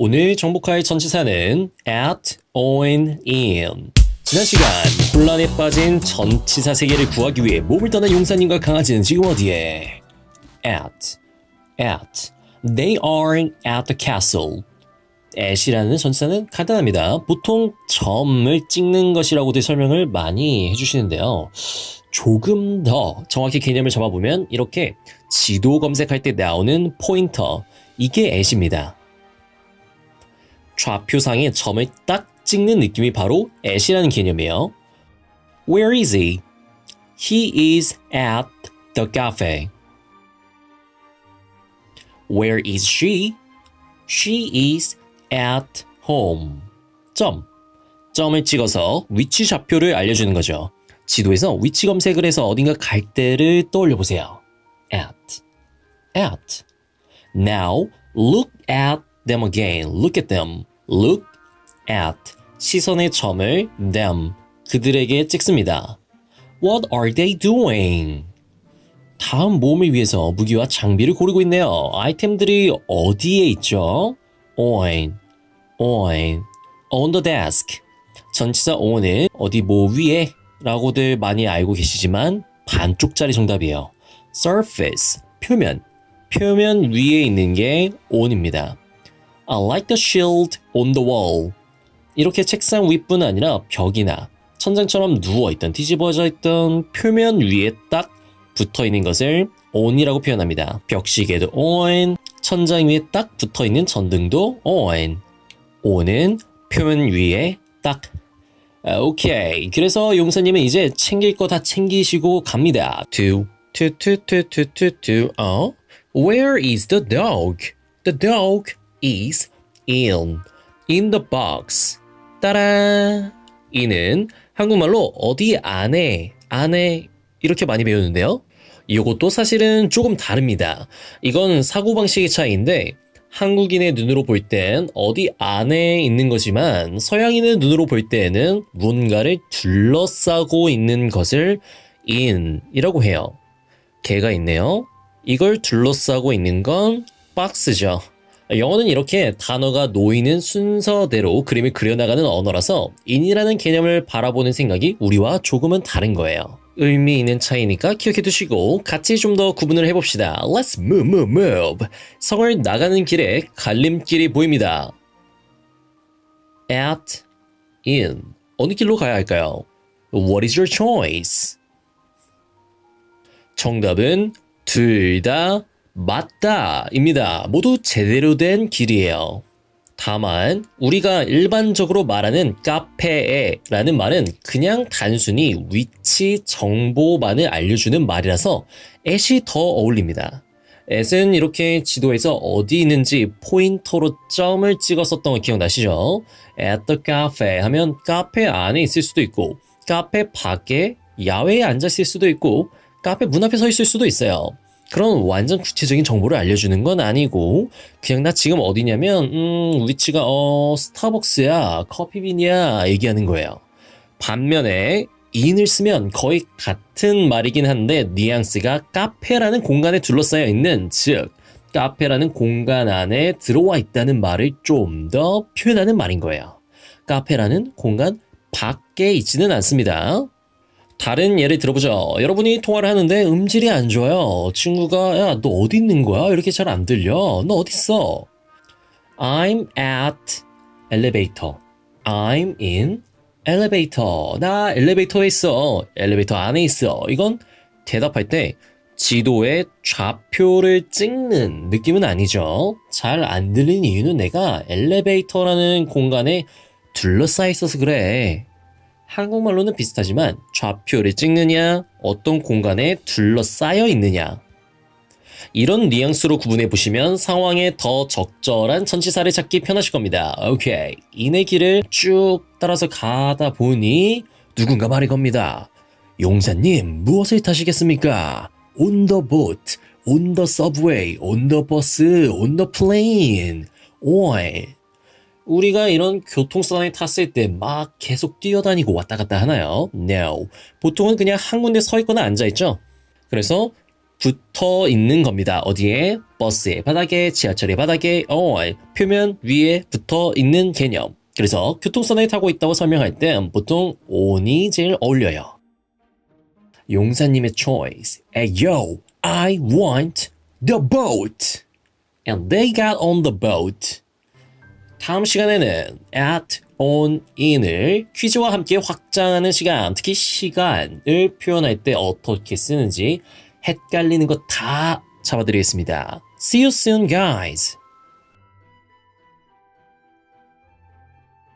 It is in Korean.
오늘 정복할 전치사는 at, on, in. 지난 시간 혼란에 빠진 전치사 세계를 구하기 위해 몸을 떠난 용사님과 강아지는 지금 어디에? at, at. They are at the castle. at이라는 전치사는 간단합니다. 보통 점을 찍는 것이라고도 설명을 많이 해주시는데요. 조금 더 정확히 개념을 잡아보면 이렇게 지도 검색할 때 나오는 포인터, 이게 at입니다. 좌표상에 점을 딱 찍는 느낌이 바로 at이라는 개념이에요. Where is he? He is at the cafe. Where is she? She is at home. 점. 점을 찍어서 위치 좌표를 알려주는 거죠. 지도에서 위치 검색을 해서 어딘가 갈 때를 떠올려 보세요. at. at. Now look at them again. Look at them. Look at. 시선의 점을 them. 그들에게 찍습니다. What are they doing? 다음 모험을 위해서 무기와 장비를 고르고 있네요. 아이템들이 어디에 있죠? on, on, on the desk. 전치사 on은 어디 뭐 위에 라고들 많이 알고 계시지만 반쪽짜리 정답이에요. surface, 표면. 표면 위에 있는 게 on입니다. I like the shield on the wall. 이렇게 책상 윗뿐 아니라 벽이나 천장처럼 누워있던 뒤집어져 있던 표면 위에 딱 붙어 있는 것을 on이라고 표현합니다. 벽시계도 on, 천장 위에 딱 붙어 있는 전등도 on. on은 표면 위에 딱. 아, 오케이. 그래서 용사님은 이제 챙길 거 다 챙기시고 갑니다. to, to, to, to, to, to, to, 어? Where is the dog? The dog is in, in the box. 따라. 이는 한국말로 어디 안에, 안에 이렇게 많이 배우는데요. 이것도 사실은 조금 다릅니다. 이건 사고방식의 차이인데 한국인의 눈으로 볼 땐 어디 안에 있는 거지만 서양인의 눈으로 볼 때에는 무언가를 둘러싸고 있는 것을 in이라고 해요. 개가 있네요. 이걸 둘러싸고 있는 건 박스죠. 영어는 이렇게 단어가 놓이는 순서대로 그림을 그려나가는 언어라서 in이라는 개념을 바라보는 생각이 우리와 조금은 다른 거예요. 의미 있는 차이니까 기억해 두시고 같이 좀 더 구분을 해봅시다. Let's move, move, move. 성을 나가는 길에 갈림길이 보입니다. At, in. 어느 길로 가야 할까요? What is your choice? 정답은 둘다 맞다입니다. 모두 제대로 된 길이에요. 다만 우리가 일반적으로 말하는 카페에라는 말은 그냥 단순히 위치 정보만을 알려주는 말이라서 at이 더 어울립니다. at은 이렇게 지도에서 어디 있는지 포인터로 점을 찍었었던 거 기억나시죠? at the cafe 하면 카페 안에 있을 수도 있고 카페 밖에 야외에 앉아 있을 수도 있고 카페 문 앞에 서 있을 수도 있어요. 그런 완전 구체적인 정보를 알려주는 건 아니고 그냥 나 지금 어디냐면 음 위치가 어 스타벅스야 커피빈이야 얘기하는 거예요. 반면에 in을 쓰면 거의 같은 말이긴 한데 뉘앙스가 카페라는 공간에 둘러싸여 있는 즉 카페라는 공간 안에 들어와 있다는 말을 좀 더 표현하는 말인 거예요. 카페라는 공간 밖에 있지는 않습니다. 다른 예를 들어보죠. 여러분이 통화를 하는데 음질이 안 좋아요. 친구가 야 너 어디 있는 거야? 이렇게 잘 안 들려. 너 어디 있어? I'm at elevator. I'm in elevator. 나 엘리베이터에 있어. 엘리베이터 안에 있어. 이건 대답할 때 지도에 좌표를 찍는 느낌은 아니죠. 잘 안 들리는 이유는 내가 엘리베이터라는 공간에 둘러싸여 있어서 그래. 한국말로는 비슷하지만 좌표를 찍느냐, 어떤 공간에 둘러싸여 있느냐. 이런 뉘앙스로 구분해 보시면 상황에 더 적절한 전치사를 찾기 편하실 겁니다. 오케이. 인의 길을 쭉 따라서 가다 보니 누군가 말이 겁니다. 용사님, 무엇을 타시겠습니까? On the boat, on the subway, on the bus, on the plane. on. 우리가 이런 교통수단에 탔을 때 막 계속 뛰어다니고 왔다 갔다 하나요? No. 보통은 그냥 한 군데 서 있거나 앉아 있죠. 그래서 붙어 있는 겁니다. 어디에? 버스의 바닥에, 지하철의 바닥에, on, 표면 위에 붙어 있는 개념. 그래서 교통선에 타고 있다고 설명할 땐 보통 on이 제일 어울려요. 용사님의 choice. Hey, yo, I want the boat. And they got on the boat. 다음 시간에는 at, on, in을 퀴즈와 함께 확장하는 시간, 특히 시간을 표현할 때 어떻게 쓰는지 헷갈리는 거 다 잡아드리겠습니다. See you soon, guys.